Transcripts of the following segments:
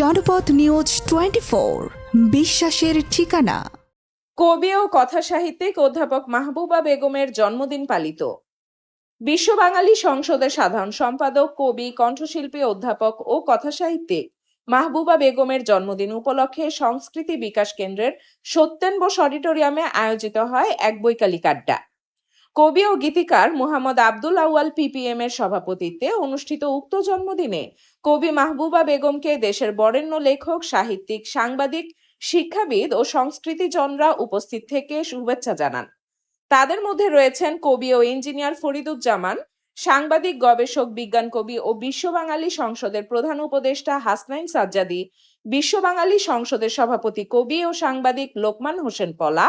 জনপথ news twenty four বিশ্বাসের ঠিকানা। কবি ও কথা সাহিত্যিক অধ্যাপক মাহবুবা বেগমের জন্মদিন পালিত। বিশ্ব বাঙালি সংসদের সাধারণ সম্পাদক, কবি, কণ্ঠশিল্পী, অধ্যাপক ও কথা সাহিত্যিক মাহবুবা বেগমের জন্মদিন উপলক্ষে সংস্কৃতি বিকাশ কেন্দ্রের সত্যেন বোস অডিটোরিয়ামে আয়োজিত হয় এক বৈকালিক আড্ডা। কবি ও গীতিকার মোহাম্মদ আব্দুল আউয়াল পিপিএম এর সভাপতিত্বে অনুষ্ঠিত উক্ত জন্মদিনে কবি মাহবুবা বেগমকে দেশের বরেণ্য লেখক, সাহিত্যিক, সাংবাদিক, শিক্ষাবিদ ও সংস্কৃতিজনরা উপস্থিত থেকে শুভেচ্ছা জানান। তাদের মধ্যে রয়েছেন কবি ও ইঞ্জিনিয়ার ফরিদুজ্জামান, সাংবাদিক, গবেষক, বিজ্ঞান কবি ও বিশ্ব বাঙালি সংসদের প্রধান উপদেষ্টা হাসনাইন সাজ্জাদি, বিশ্ব বাঙালি সংসদের সভাপতি কবি ও সাংবাদিক লোকমান হোসেন পলা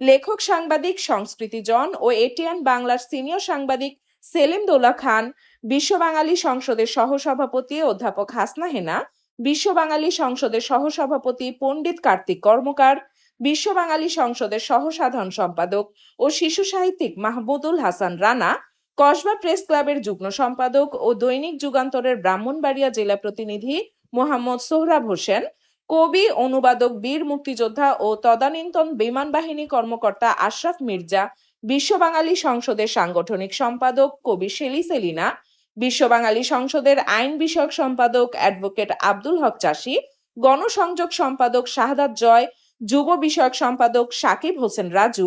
লেখক সাংবাদিক সংস্কৃতিজন ও এটিএন বাংলার সিনিয়র সাংবাদিক সেলিম দোলা খান বিশ্ব বাঙালি সংসদের সহসভাপতি অধ্যাপক হাসনা হেনা বিশ্ব বাঙালি সংসদের সহসভাপতি পণ্ডিত কার্তিক কর্মকার বিশ্ব বাঙালি সংসদের সহসাধারণ সম্পাদক ও শিশু সাহিত্যিক মাহমুদুল হাসান রানা, কসবা প্রেস ক্লাবের যুগ্ম সম্পাদক ও দৈনিক যুগান্তরের ব্রাহ্মণবাড়িয়া জেলা প্রতিনিধি মোহাম্মদ সোহরাব হোসেন কবি, অনুবাদক, বীর মুক্তিযোদ্ধা ও তদানীন্তন বিমান বাহিনী কর্মকর্তা আশরাফ মির্জা বিশ্ব বাঙালি সংসদের সাংগঠনিক সম্পাদক কবি শেলি সেলিনা বিশ্ব বাঙালি সংসদের আইন বিষয়ক সম্পাদক অ্যাডভোকেট আব্দুল হক চাষি, গণসংযোগ সম্পাদক শাহাদাত জয়, যুব বিষয়ক সম্পাদক সাকিব হোসেন রাজু,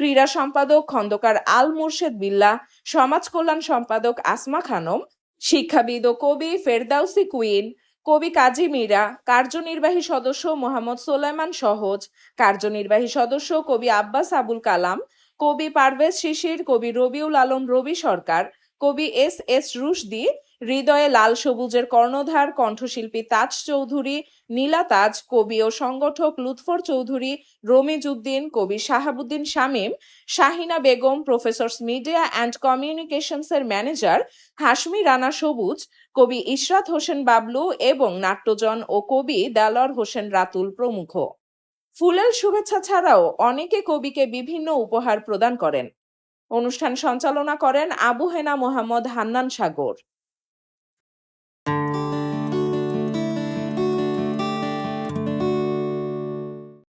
ক্রীড়া সম্পাদক খন্দকার আল মুর্শেদ বিল্লা, সমাজ কল্যাণ সম্পাদক আসমা খানম, শিক্ষাবিদ ও কবি ফেরদাউসি কুইন কবি কাজী মীরা, কার্যনির্বাহী সদস্য মোহাম্মদ সোলাইমান সহজ, কার্যনির্বাহী সদস্য কবি আব্বাস আবুল কালাম, কবি পারভেজ শিশির, কবি রবিউল আলম রবি সরকার কবি এস এস রুশদি, হৃদয়ে লাল সবুজের কর্ণধার, কণ্ঠশিল্পী তাজ চৌধুরী, নীলা তাজ, কবি ও সংগঠক লুৎফর চৌধুরী, রমিজউদ্দিন, কবি Shahabuddin Shamim, Shahina Begum, professors media and কমিউনিকেশনসের manager Hashmi Rana Sabuj, কবি ইশরাত হোসেন বাবলু এবং নাট্যজন ও কবি দেলর হোসেন রাতুল প্রমুখ। ফুলেল শুভেচ্ছা ছাড়াও অনেকে কবিকে বিভিন্ন উপহার প্রদান করেন। অনুষ্ঠান সঞ্চালনা করেন আবু হেনা মোহাম্মদ হান্নান সাগর।